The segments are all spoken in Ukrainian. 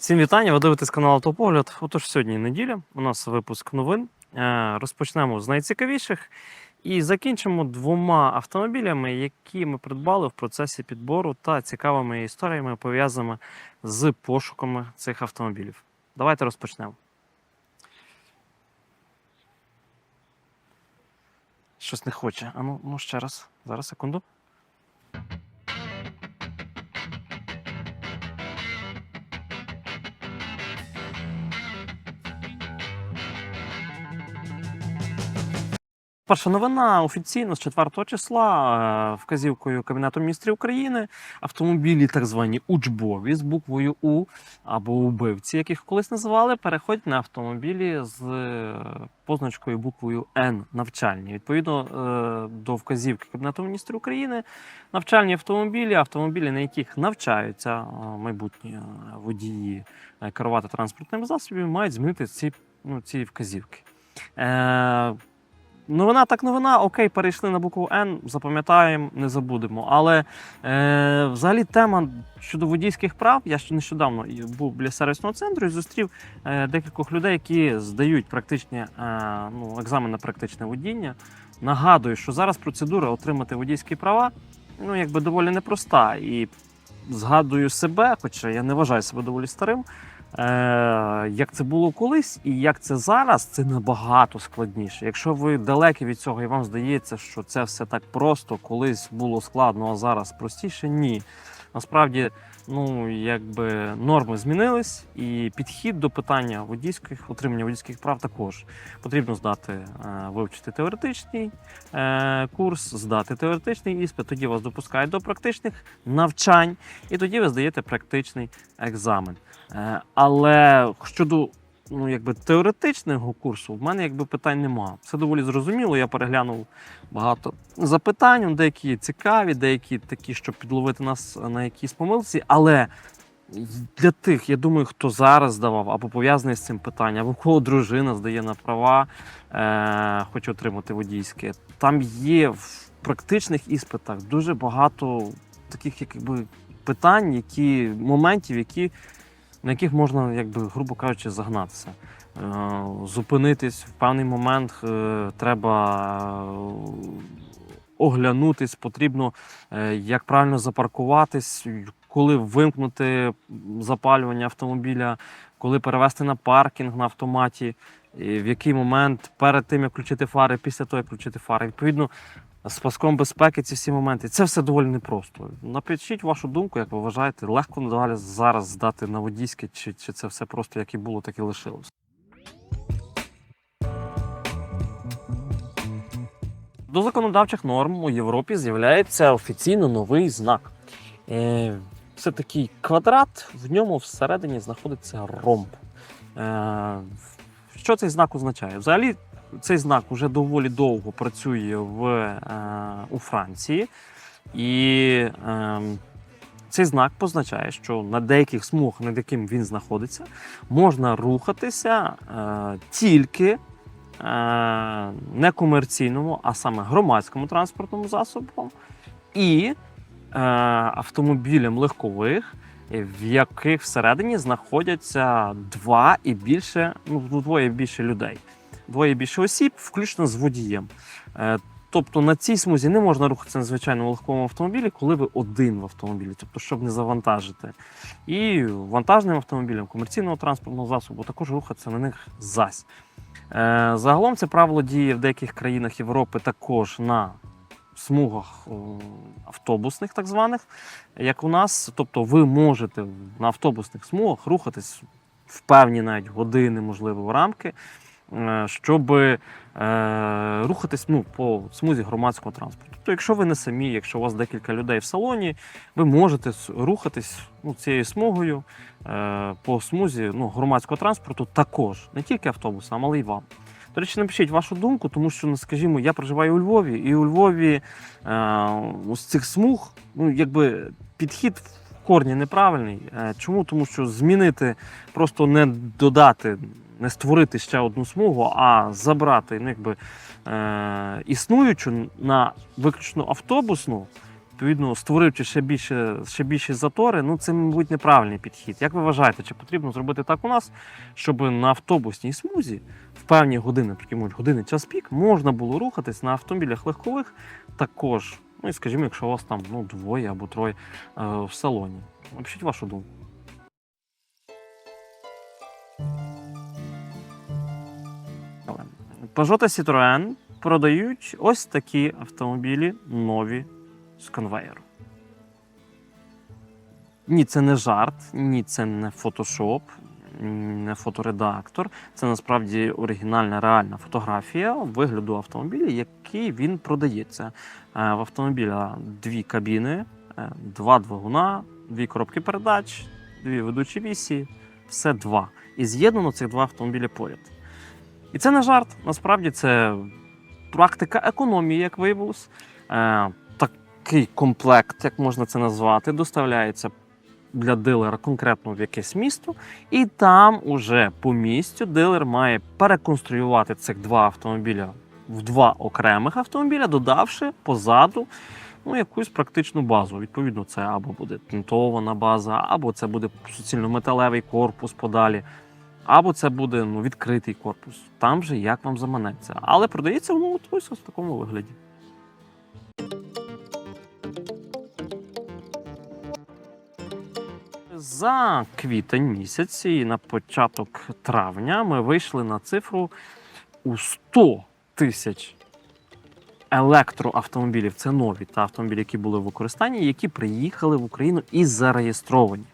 Всім вітання, ви дивитесь канал Автопогляд. Отож, сьогодні неділя, у нас випуск новин. Е, Розпочнемо з найцікавіших і закінчимо двома автомобілями, які ми придбали в процесі підбору та цікавими історіями, пов'язаними з пошуками цих автомобілів. Давайте розпочнемо. Щось не хоче. А ну, ну ще раз. Зараз, секунду. Перша новина офіційно з 4 числа е, вказівкою Кабінету міністрів України автомобілі, так звані учбові з буквою У або убивці, яких колись називали, переходять на автомобілі з е, позначкою буквою Н навчальні. Відповідно е, до вказівки Кабінету міністрів України, навчальні автомобілі, автомобілі, на яких навчаються майбутні водії керувати транспортними засобами, мають змінити ці, ну, ці вказівки. Новина так новина, окей, перейшли на букву Н, запам'ятаємо, не забудемо. Але е, взагалі тема щодо водійських прав, я ще нещодавно був біля сервісного центру і зустрів е, декількох людей, які здають практичні, е, ну, екзамен на практичне водіння. Нагадую, що зараз процедура отримати водійські права ну, якби доволі непроста. І згадую себе, хоча я не вважаю себе доволі старим. Е, як це було колись, і як це зараз, це набагато складніше. Якщо ви далекі від цього і вам здається, що це все так просто, колись було складно, а зараз простіше, ні. Насправді, ну якби норми змінились, і підхід до питання водійських отримання водійських прав також потрібно здати, е, вивчити теоретичний е, курс, здати теоретичний іспит. Тоді вас допускають до практичних навчань, і тоді ви здаєте практичний екзамен. Е, Але щодо ну, якби, теоретичного курсу, в мене якби питань нема. Все доволі зрозуміло. Я переглянув багато запитань, деякі цікаві, деякі такі, щоб підловити нас на якійсь помилці. Але для тих, я думаю, хто зараз здавав або пов'язаний з цим питанням, або кого дружина здає на права, е, хоче отримати водійське, там є в практичних іспитах дуже багато таких якби, питань, які, моментів, які на яких можна, якби, грубо кажучи, загнатися. Е, Зупинитись в певний момент е, треба е, оглянутись, потрібно як правильно запаркуватись, коли вимкнути запалювання автомобіля, коли перевести на паркінг на автоматі, в який момент перед тим, як включити фари, після того, як включити фари. Відповідно, з паском безпеки ці всі моменти. Це все доволі непросто. Напишіть вашу думку, як ви вважаєте, легко надалі зараз здати на водійське, чи, чи це все просто як і було, так і лишилось. До законодавчих норм у Європі з'являється офіційно новий знак. Е, Це такий квадрат, в ньому всередині знаходиться ромб. Е, Що цей знак означає? Взагалі, цей знак вже доволі довго працює в, е, у Франції, і е, цей знак позначає, що на деяких смугах, над яким він знаходиться, можна рухатися е, тільки е, некомерційному, а саме громадському транспортному засобом і е, автомобілям легкових, в яких всередині знаходяться два і більше, ну двоє і більше людей двоє більше осіб, включно з водієм. Е, Тобто на цій смузі не можна рухатися на звичайному легковому автомобілі, коли ви один в автомобілі, тобто, щоб не завантажити. І вантажним автомобілем комерційного транспортного засобу також рухатися на них зась. Е, Загалом це правило діє в деяких країнах Європи також на смугах автобусних, так званих, як у нас. Тобто ви можете на автобусних смугах рухатись в певні навіть години, можливо, в рамки щоб е, рухатись ну, по смузі громадського транспорту. Тобто, якщо ви не самі, якщо у вас декілька людей в салоні, ви можете рухатись ну, цією смугою е, по смузі ну, громадського транспорту також, не тільки автобусам, але й вам. До речі, напишіть вашу думку, тому що, ну, скажімо, я проживаю у Львові, і у Львові е, ось цих смуг, ну, якби підхід в корні неправильний. Е, чому? Тому що змінити, просто не додати, не створити ще одну смугу, а забрати ну, якби, е, існуючу на виключно автобусну, відповідно створивши ще більше, ще більші затори, ну це, мабуть, неправильний підхід. Як ви вважаєте, чи потрібно зробити так у нас, щоб на автобусній смузі в певні години, можуть години час пік, можна було рухатись на автомобілях легкових також. Ну і скажімо, якщо у вас там ну, двоє або троє е, в салоні. Напишіть вашу думку. Peugeot та Citroën продають ось такі автомобілі нові з конвеєру. Ні, це не жарт, ні, це не фотошоп, не фоторедактор. Це насправді оригінальна реальна фотографія вигляду автомобіля, який він продається. Е, В автомобіля дві кабіни, е, два двигуна, дві коробки передач, дві ведучі вісі, все два. І з'єднано цих два автомобілі поряд. І це не жарт, насправді це практика економії, як виявилось. Е, такий комплект, як можна це назвати, доставляється для дилера конкретно в якесь місто, і там уже по місцю дилер має переконструювати цих два автомобіля в два окремих автомобіля, додавши позаду ну, якусь практичну базу. Відповідно, це або буде тинтована база, або це буде суцільно металевий корпус подалі. Або це буде ну, відкритий корпус. Там же як вам заманеться. Але продається воно от ось в такому вигляді. За квітень місяць і на початок травня ми вийшли на цифру у 100 тисяч електроавтомобілів. Це нові та автомобілі, які були в використанні, які приїхали в Україну і зареєстровані.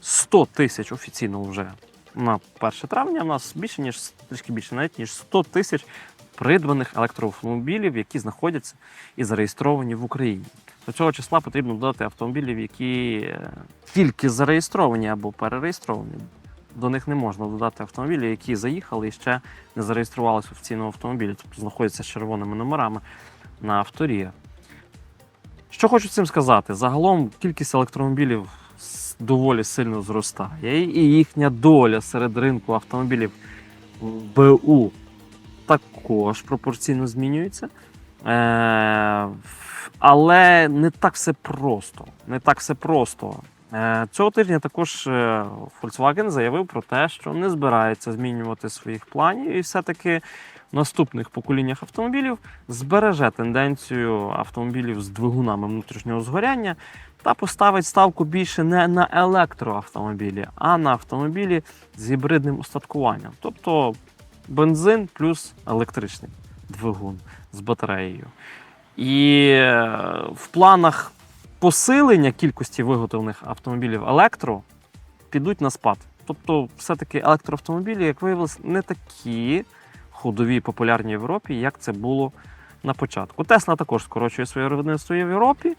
100 тисяч офіційно вже на 1 травня. У нас більше ніж трішки більше, навіть ніж 100 тисяч придбаних електроавтомобілів, які знаходяться і зареєстровані в Україні. До цього числа потрібно додати автомобілів, які е, тільки зареєстровані або перереєстровані. До них не можна додати автомобілі, які заїхали і ще не зареєструвалися в офіційному автомобілі, тобто знаходяться з червоними номерами на авторі. Що хочу цим сказати? Загалом кількість електромобілів доволі сильно зростає, і їхня доля серед ринку автомобілів БУ також пропорційно змінюється. Е, але не так все просто. Не так все просто. Е, Цього тижня також е, Volkswagen заявив про те, що не збирається змінювати своїх планів, і все-таки в наступних поколіннях автомобілів збереже тенденцію автомобілів з двигунами внутрішнього згоряння та поставить ставку більше не на електроавтомобілі, а на автомобілі з гібридним устаткуванням. Тобто бензин плюс електричний двигун з батареєю. І е, в планах посилення кількості виготовлених автомобілів електро підуть на спад. Тобто, все-таки електроавтомобілі, як виявилось, не такі ходові популярні в Європі, як це було на початку. Тесла також скорочує своє виробництво в Європі.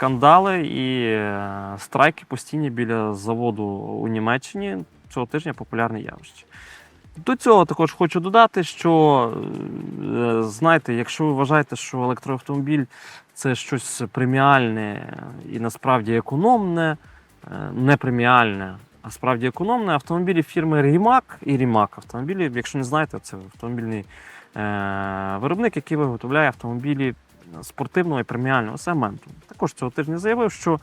Скандали і е, страйки постійні біля заводу у Німеччині цього тижня популярне явище. До цього також хочу додати, що е, знаєте, якщо ви вважаєте, що електроавтомобіль це щось преміальне і насправді економне, е, не преміальне, а справді економне, автомобілі фірми Rimac і Rimac автомобілі, якщо не знаєте, це автомобільний виробник, який виготовляє автомобілі спортивного і преміального сегменту. Також цього тижня заявив, що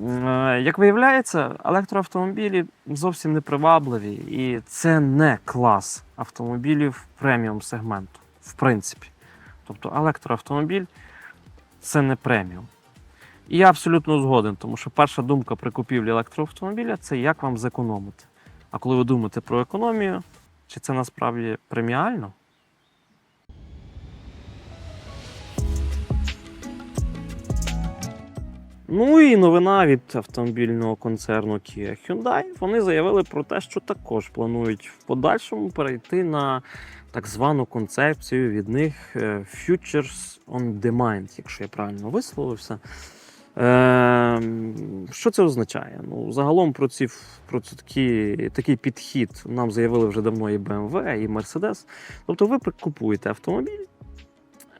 Е, Як виявляється, електроавтомобілі зовсім не привабливі, і це не клас автомобілів преміум сегменту, в принципі. Тобто електроавтомобіль це не преміум. І я абсолютно згоден, тому що перша думка при купівлі електроавтомобіля це як вам зекономити. А коли ви думаєте про економію, чи це насправді преміально? Ну і новина від автомобільного концерну Kia Hyundai. Вони заявили про те, що також планують в подальшому перейти на так звану концепцію від них е, Futures on Demand, якщо я правильно висловився. Е, що це означає? Ну, загалом про, ці, про такі, такий підхід нам заявили вже давно і BMW, і Mercedes. Тобто ви купуєте автомобіль,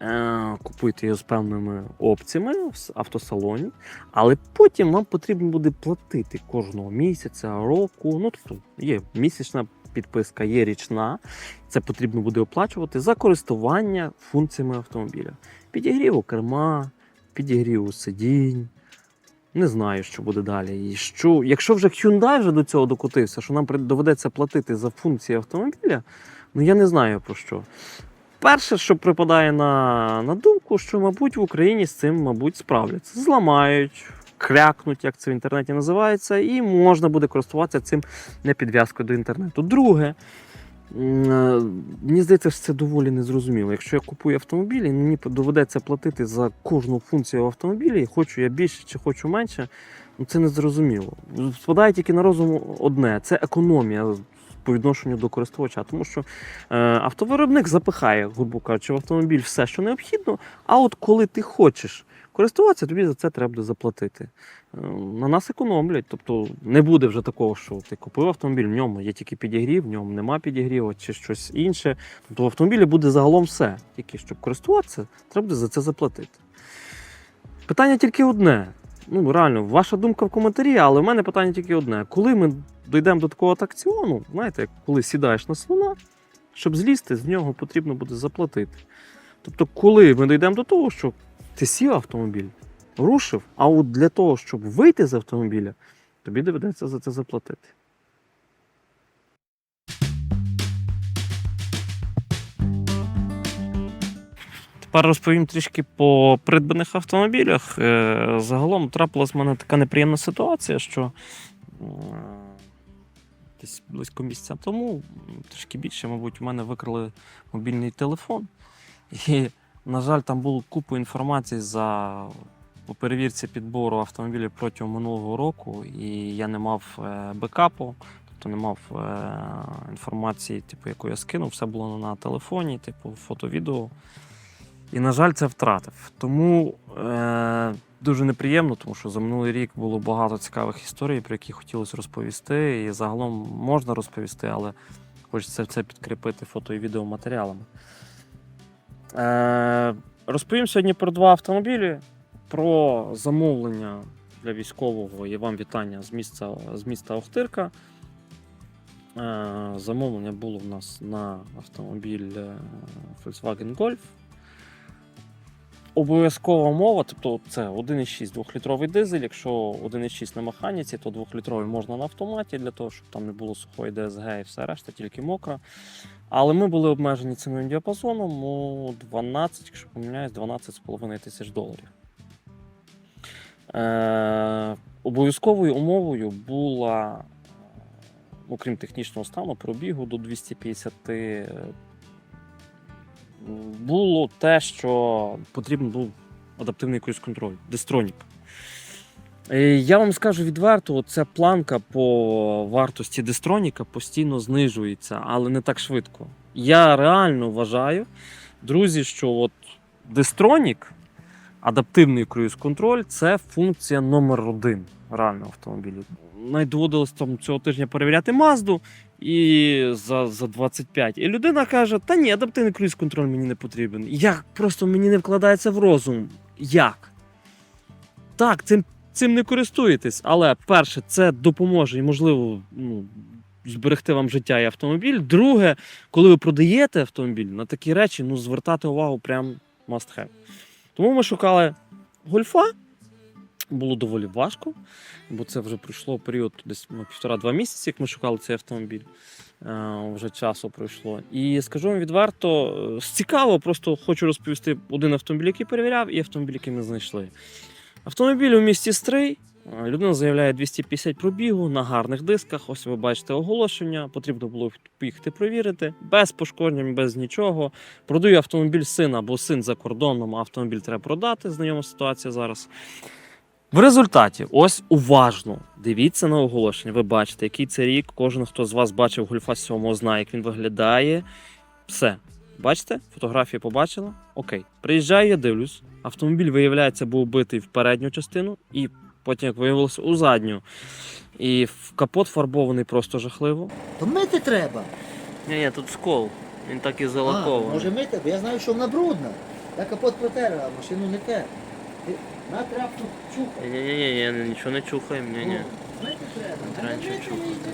е, купуєте його з певними опціями в автосалоні, але потім вам потрібно буде платити кожного місяця, року. Ну, тобто є місячна підписка, є річна. Це потрібно буде оплачувати за користування функціями автомобіля. Підігріву керма, підігріву сидінь. Не знаю, що буде далі. І що, якщо вже Hyundai вже до цього докотився, що нам доведеться платити за функції автомобіля, ну я не знаю про що. Перше, що припадає на, на думку, що, мабуть, в Україні з цим, мабуть, справляться. Зламають, крякнуть, як це в інтернеті називається, і можна буде користуватися цим не підв'язкою до інтернету. Друге, е, мені здається, що це доволі незрозуміло. Якщо я купую автомобіль, і мені доведеться платити за кожну функцію в автомобілі, хочу я більше чи хочу менше, ну це незрозуміло. Спадає тільки на розум одне це економія по відношенню до користувача, тому що е, автовиробник запихає, грубо кажучи, в автомобіль все, що необхідно. А от коли ти хочеш користуватися, тобі за це треба буде заплатити. Е, на нас економлять. Тобто не буде вже такого, що ти купив автомобіль, в ньому є тільки підігрів, в ньому нема підігріву чи щось інше. Тобто в автомобілі буде загалом все. Тільки щоб користуватися, треба буде за це заплатити. Питання тільки одне. Ну, реально, ваша думка в коментарі, але в мене питання тільки одне. Коли ми дійдемо до такого атракціону, знаєте, коли сідаєш на слона, щоб злізти, з нього потрібно буде заплатити. Тобто, коли ми дійдемо до того, що ти сів автомобіль, рушив, а от для того, щоб вийти з автомобіля, тобі доведеться за це заплатити. Тепер розповім трішки по придбаних автомобілях. Е, Загалом трапилась в мене така неприємна ситуація, що десь близько місяця тому, трішки більше, мабуть, у мене викрали мобільний телефон. І, на жаль, там було купу інформації за по перевірці підбору автомобілів протягом минулого року, і я не мав е, бекапу, тобто не мав е, інформації, типу, яку я скинув, все було на телефоні, типу фото-відео. І, на жаль, це втратив. Тому е, дуже неприємно, тому що за минулий рік було багато цікавих історій, про які хотілося розповісти. І загалом можна розповісти, але хочеться це підкріпити фото і відеоматеріалами. Е, розповім сьогодні про два автомобілі, про замовлення для військового і вам вітання з міста, з міста Охтирка. Е, замовлення було в нас на автомобіль е, Volkswagen Golf. Обов'язкова мова, тобто це 1,6 2-літровий дизель. Якщо 1,6 на механіці, то 2-літровий можна на автоматі для того, щоб там не було сухої ДСГ і все решта, тільки мокра. Але ми були обмежені ціновим діапазоном у 12, якщо помиляюсь, 12,5 тисяч доларів. Е, обов'язковою умовою була, окрім технічного стану, пробігу до 250 е, було те, що потрібен був адаптивний круїз контроль, Дестронік. Е, Я вам скажу відверто, ця планка по вартості Дестроніка постійно знижується, але не так швидко. Я реально вважаю, друзі, що от Дестронік, адаптивний круїз контроль це функція номер один реально автомобілів. Навіть доводилось там цього тижня перевіряти Мазду і за, за 25. І людина каже: Та ні, адаптивний круїз контроль мені не потрібен. Як просто мені не вкладається в розум. Як? Так, цим, цим не користуєтесь, але перше, це допоможе і, можливо, ну, зберегти вам життя і автомобіль. Друге, коли ви продаєте автомобіль, на такі речі ну, звертати увагу прям must have. Тому ми шукали гольфа. Було доволі важко, бо це вже пройшло період десь ну, півтора-два місяці, як ми шукали цей автомобіль. Е, вже часу пройшло. І скажу вам відверто, е, цікаво, просто хочу розповісти один автомобіль, який перевіряв, і автомобіль, який ми знайшли. Автомобіль у місті Стрий. Е, Людина заявляє 250 пробігу на гарних дисках. Ось ви бачите оголошення. Потрібно було поїхати провірити. Без пошкоджень, без нічого. Продаю автомобіль сина, бо син за кордоном, а автомобіль треба продати. Знайома ситуація зараз. В результаті, ось уважно дивіться на оголошення. Ви бачите, який це рік. Кожен, хто з вас бачив гольфа 7, знає, як він виглядає. Все. Bачите? Фотографії побачила? Окей. Приїжджаю, я дивлюсь. Автомобіль, виявляється, був битий в передню частину, і потім, як виявилося, у задню. І капот фарбований просто жахливо. То мити треба. Ні, ні, тут скол. Він так і А, може мити, бо я знаю, що вона брудна. Я капот протер, а машину не те. На тряпку чухай. Ні, ні, нічого не чухаємо, ні, ні. Ну, Мити треба. А мити чухати.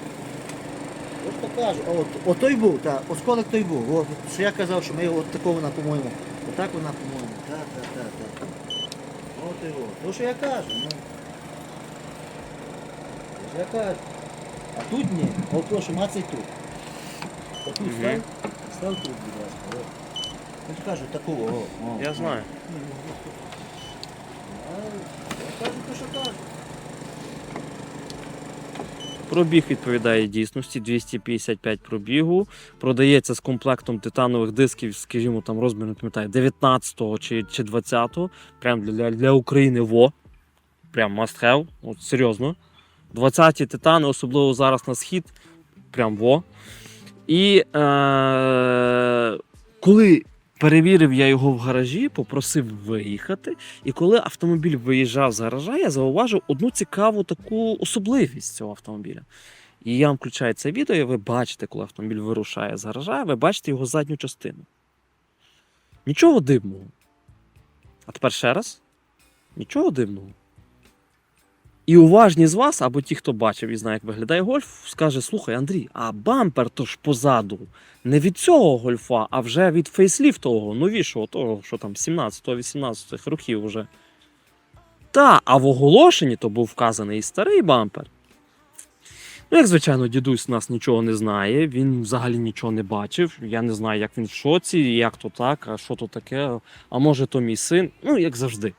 Ось то кажу, а от, от той був, та, осколок той був. От, що я казав, що ми його от такого вона, по-моєму. Отак вона, по-моєму. Так, так, так, так. От ти його. То, що я кажу, ну. То, що я кажу. А тут ні. От прошу, мацай тут. Отут Мгм. став, став тут, будь ласка. Я ж кажу, такого. О, о, Я знаю. Ну, ось тут. А, Я кажу, то, що кажу. Пробіг відповідає дійсності 255 пробігу. Продається з комплектом титанових дисків, скажімо, там розмір, не пам'ятаю, 19-го чи, чи 20-го. Прям для, для України во. Прям must have. От серйозно. 20-ті титани, особливо зараз на схід. Прям во. І е- коли перевірив я його в гаражі, попросив виїхати. І коли автомобіль виїжджав з гаража, я зауважив одну цікаву таку особливість цього автомобіля. І я вам включаю це відео, і ви бачите, коли автомобіль вирушає з гаража, ви бачите його задню частину. Нічого дивного. А тепер ще раз. Нічого дивного. І уважні з вас, або ті, хто бачив і знає, як виглядає гольф, скаже: слухай, Андрій, а бампер то ж позаду не від цього гольфа, а вже від фейсліфтового, новішого, того, що там 17-18 років вже. Та, а в оголошенні то був вказаний і старий бампер. Ну, як звичайно, дідусь нас нічого не знає, він взагалі нічого не бачив. Я не знаю, як він в шоці, як то так, а що то таке, а може то мій син, ну, як завжди.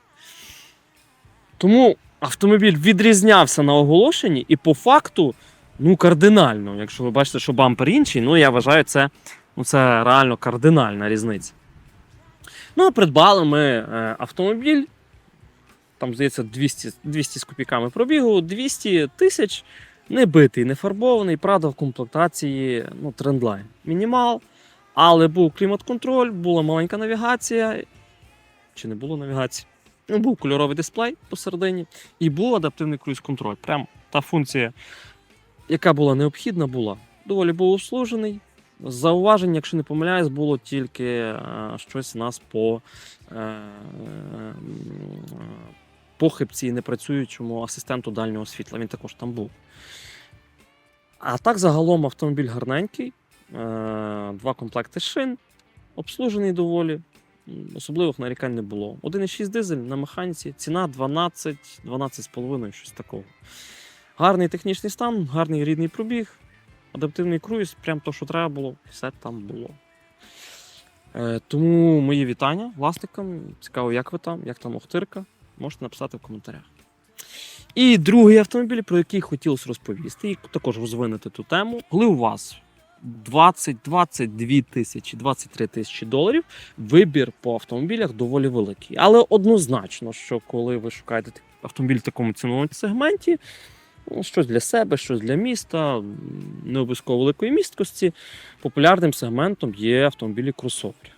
Тому автомобіль відрізнявся на оголошенні і по факту, ну, кардинально. Якщо ви бачите, що бампер інший, ну я вважаю, це, ну, це реально кардинальна різниця. Ну, а придбали ми е, автомобіль. Там, здається, 200, 200 з копійками пробігу, 200 тисяч, не битий, не фарбований, правда, в комплектації ну, трендлайн. Мінімал, але був клімат-контроль, була маленька навігація. Чи не було навігації? Був кольоровий дисплей посередині і був адаптивний круїз-контроль. Прям та функція, яка була необхідна, була. Доволі був обслужений. Зауважень, якщо не помиляюсь, було тільки е, щось у нас по е, похибці непрацюючому асистенту дальнього світла. Він також там був. А так, загалом автомобіль гарненький, е, два комплекти шин, обслужений доволі. Особливих нарікань не було. 1,6 дизель на механіці, ціна 12, 12,5, щось такого. Гарний технічний стан, гарний рідний пробіг, адаптивний круїз, прям то, що треба було, все там було. Е, тому мої вітання власникам. Цікаво, як ви там, як там Охтирка. Можете написати в коментарях. І другий автомобіль, про який хотілося розповісти, і також розвинути ту тему. Коли у вас 20, 22 тисячі, 23 тисячі доларів, вибір по автомобілях доволі великий. Але однозначно, що коли ви шукаєте автомобіль в такому ціновому сегменті, ну, щось для себе, щось для міста, не обов'язково великої місткості, популярним сегментом є автомобілі кросовери.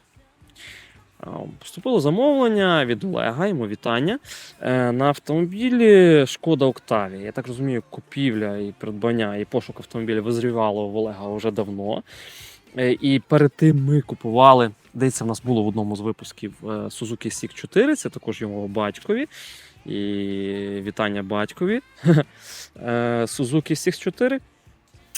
А, Поступило замовлення від Олега, йому вітання. Е, На автомобілі Шкода Октавія. Я так розумію, купівля і придбання і пошук автомобіля визрівало в Олега вже давно. Е, І перед тим ми купували, десь в нас було в одному з випусків е, Suzuki Sig 4, це також його батькові. І вітання батькові. Е, Suzuki Sig 4.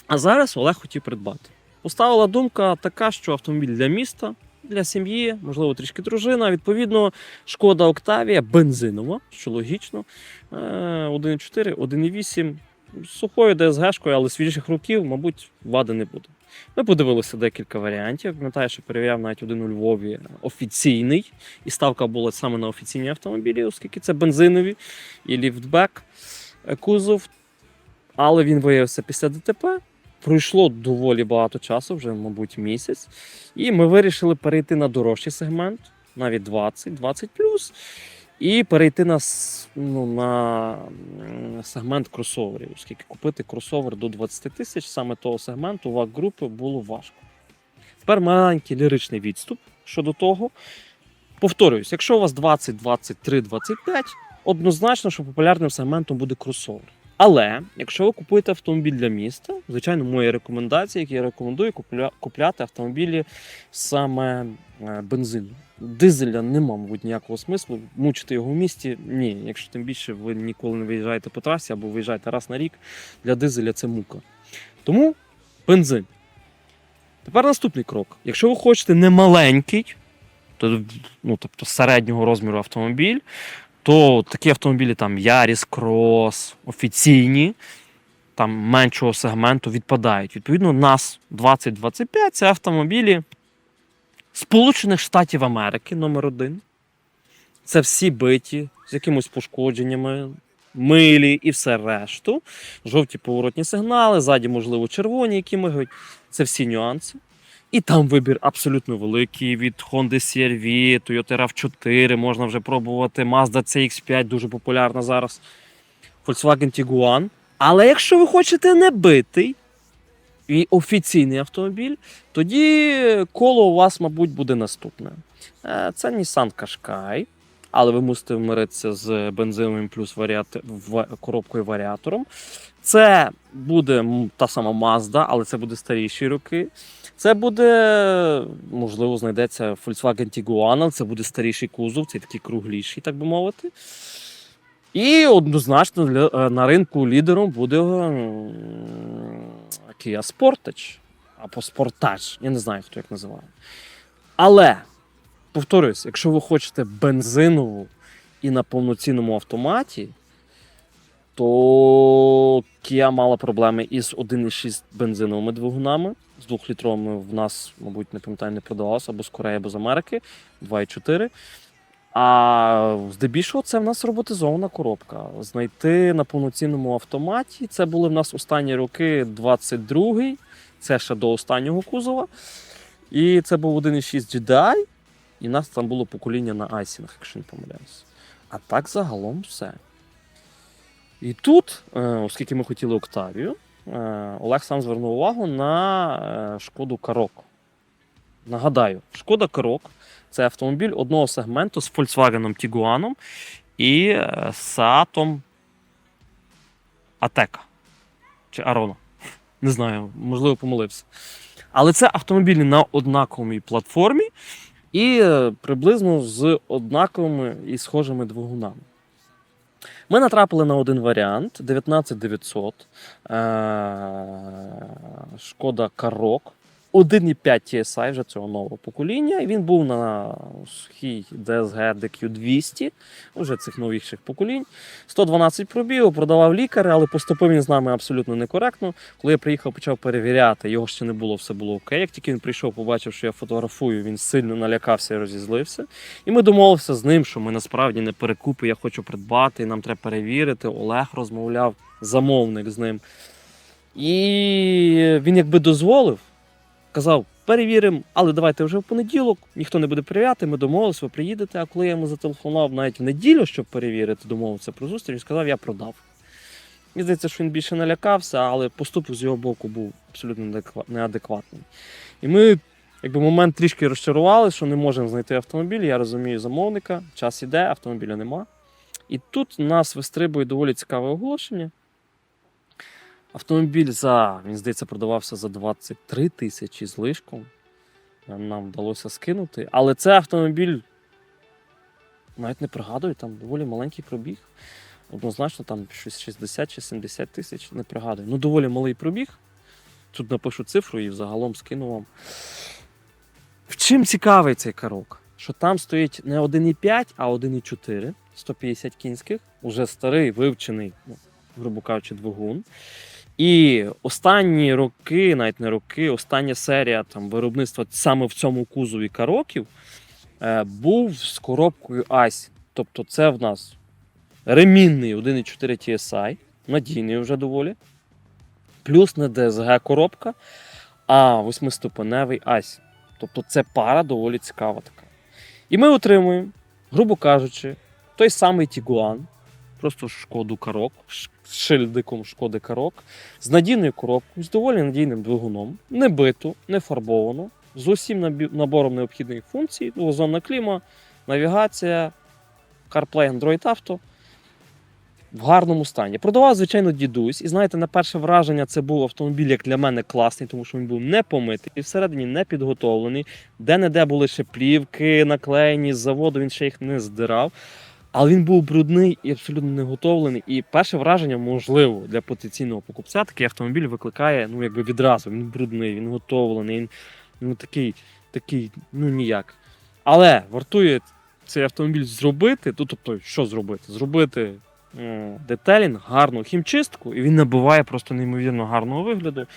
А зараз Олег хотів придбати. Поставила думка така, що автомобіль для міста, для сім'ї, можливо, трішки дружина. Відповідно, шкода Октавія бензинова, що логічно. Е, 1,4, 1,8 з сухою ДСГшкою, але свіжих років, мабуть, вади не буде. Ми подивилися декілька варіантів. Пам'ятаю, що перевіряв навіть один у Львові офіційний, і ставка була саме на офіційні автомобілі, оскільки це бензинові і ліфтбек е, кузов. Але він виявився після ДТП. Пройшло доволі багато часу, вже, мабуть, місяць. І ми вирішили перейти на дорожчий сегмент, навіть 20, 20 і перейти на, ну, на сегмент кросоверів, оскільки купити кросовер до 20 тисяч саме того сегменту вак групи було важко. Тепер маленький ліричний відступ щодо того. Повторююсь, якщо у вас 20, 23, 25, однозначно, що популярним сегментом буде кросовер. Але якщо ви купуєте автомобіль для міста, звичайно, мої рекомендації, які я рекомендую, купля- купляти автомобілі саме е, бензину. Дизеля нема, мабуть, ніякого смислу. Мучити його в місті ні. Якщо тим більше ви ніколи не виїжджаєте по трасі або виїжджаєте раз на рік, для дизеля це мука. Тому бензин. Тепер наступний крок. Якщо ви хочете не маленький, то, ну, тобто середнього розміру автомобіль, то такі автомобілі там Yaris Cross, офіційні, там меншого сегменту відпадають. Відповідно, нас 2025 це автомобілі Сполучених Штатів Америки номер один. Це всі биті з якимось пошкодженнями, милі і все решту. Жовті поворотні сигнали, ззаді, можливо, червоні, які мигають. Це всі нюанси. І там вибір абсолютно великий від Honda CR-V, Toyota RAV4, можна вже пробувати Mazda CX5, дуже популярна зараз. Volkswagen Tiguan. Але якщо ви хочете не битий і офіційний автомобіль, тоді коло у вас, мабуть, буде наступне. Е, Це Nissan Qashqai, але ви мусите вмиритися з бензиновим плюс варіати... коробкою варіатором. Це буде та сама Mazda, але це буде старіші роки. Це буде, можливо, знайдеться Volkswagen Tiguan, це буде старіший кузов, цей такий кругліший, так би мовити. І однозначно е, на ринку лідером буде Kia Sportage або Sportage. Я не знаю, хто як називає. Але, повторюсь, якщо ви хочете бензинову і на повноцінному автоматі, то Kia мала проблеми із 1,6 бензиновими двигунами. З 2-літровими в нас, мабуть, не пам'ятаю, не продавалося або з Кореї, або з Америки 2,4. А здебільшого це в нас роботизована коробка. Знайти на повноцінному автоматі. Це були в нас останні роки 22-й, це ще до останнього кузова. І це був 1,6 GDI, і нас там було покоління на айсінг, якщо не помиляюся. А так загалом все. І тут, е, оскільки ми хотіли Октавію, е, Олег сам звернув увагу на е, шкоду Карок. Нагадаю, шкода Карок це автомобіль одного сегменту з Volkswagen Tiguan і Seat Атека чи Арона. Не знаю, можливо, помилився. Але це автомобілі на однаковій платформі і е, приблизно з однаковими і схожими двигунами. Ми натрапили на один варіант 19900 е- Шкода Карок. 1,5 TSI вже цього нового покоління. Він був на схій DSG DQ200, вже цих новіших поколінь. 112 пробігу, продавав лікар, але поступив він з нами абсолютно некоректно. Коли я приїхав, почав перевіряти, його ще не було, все було окей. Як тільки він прийшов, побачив, що я фотографую, він сильно налякався і розізлився. І ми домовилися з ним, що ми насправді не перекупи, я хочу придбати, і нам треба перевірити. Олег розмовляв, замовник з ним. І він якби дозволив, казав, перевіримо, але давайте вже в понеділок, ніхто не буде перевіряти, ми домовилися, ви приїдете. А коли я йому зателефонував навіть в неділю, щоб перевірити, домовився про зустріч, він сказав, я продав. Мені здається, що він більше налякався, але поступок з його боку був абсолютно неадекватний. І ми, якби момент трішки розчарували, що не можемо знайти автомобіль. Я розумію замовника, час іде, автомобіля нема. І тут нас вистрибує доволі цікаве оголошення. Автомобіль за, мені здається, продавався за 23 тисячі з лишком. Нам вдалося скинути. Але це автомобіль, навіть не пригадую, там доволі маленький пробіг. Однозначно, там щось 60 чи 70 тисяч, не пригадую. Ну, доволі малий пробіг. Тут напишу цифру і взагалом скину вам. В чим цікавий цей карок? Що там стоїть не 1,5, а 1,4, 150 кінських, уже старий, вивчений, ну, грубо кажучи, двигун. І останні роки, навіть не роки, остання серія там, виробництва саме в цьому кузові кароків е, був з коробкою ASI. Тобто це в нас ремінний 1,4 TSI, надійний вже доволі. Плюс не DSG коробка, а восьмиступеневий ASI. Тобто це пара доволі цікава така. І ми отримуємо, грубо кажучи, той самий Tiguan, просто шкоду карок, з шильдиком шкоди карок, з надійною коробкою, з доволі надійним двигуном, не биту, не фарбовано, з усім набором необхідних функцій, двозонна кліма, навігація, CarPlay, Android Auto. В гарному стані. Продавав, звичайно, дідусь. І знаєте, на перше враження це був автомобіль, як для мене, класний, тому що він був не помитий, і всередині не підготовлений. Де-не-де були ще плівки наклеєні з заводу, він ще їх не здирав. Але він був брудний і абсолютно не готовлений. І перше враження, можливо, для потенційного покупця такий автомобіль викликає ну, якби відразу. Він брудний, він готовлений, він ну, такий, такий, ну ніяк. Але вартує цей автомобіль зробити, ну тобто, що зробити? Зробити детелінг, гарну хімчистку, і він набуває просто неймовірно гарного вигляду.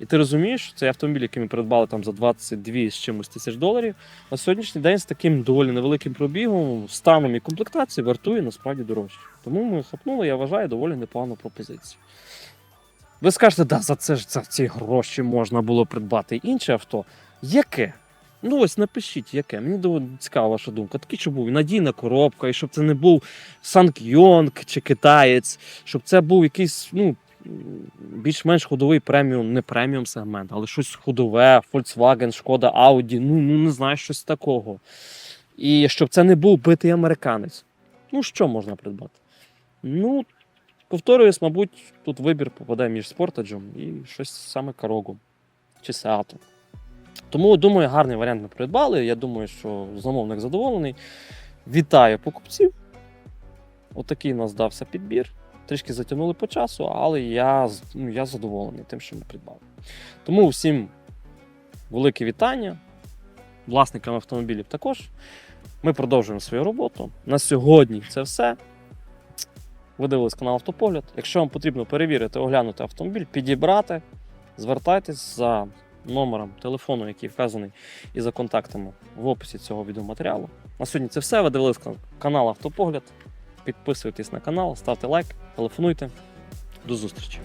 І ти розумієш, що цей автомобіль, який ми придбали там за 22 з чимось тисяч доларів, на сьогоднішній день з таким доволі невеликим пробігом, станом і комплектацією вартує насправді дорожче. Тому ми хапнули, я вважаю, доволі непогану пропозицію. Ви скажете, да, за це ж за ці гроші можна було придбати інше авто. Яке? Ну ось напишіть, яке. Мені доволі цікава ваша думка. Такий, щоб був надійна коробка, і щоб це не був Санкйонг чи китаєць, щоб це був якийсь, ну. Більш-менш ходовий преміум, не преміум сегмент, але щось ходове, Volkswagen, Шкода, Audi, ну, ну не знаю, щось такого. І щоб це не був битий американець. Ну, що можна придбати? Ну, повторююсь, мабуть, тут вибір попаде між спортаджем і щось саме Карогом чи Сеатом. Тому, думаю, гарний варіант ми придбали. Я думаю, що замовник задоволений. Вітаю покупців. Отакий у нас дався підбір. Трішки затягнули по часу, але я, ну, я задоволений тим, що ми придбали. Тому всім велике вітання. Власникам автомобілів також. Ми продовжуємо свою роботу. На сьогодні це все. Ви дивились канал Автопогляд. Якщо вам потрібно перевірити, оглянути автомобіль, підібрати, звертайтесь за номером телефону, який вказаний, і за контактами в описі цього відеоматеріалу. На сьогодні це все. Ви дивились канал Автопогляд. Підписуйтесь на канал, ставте лайк, телефонуйте. До зустрічі!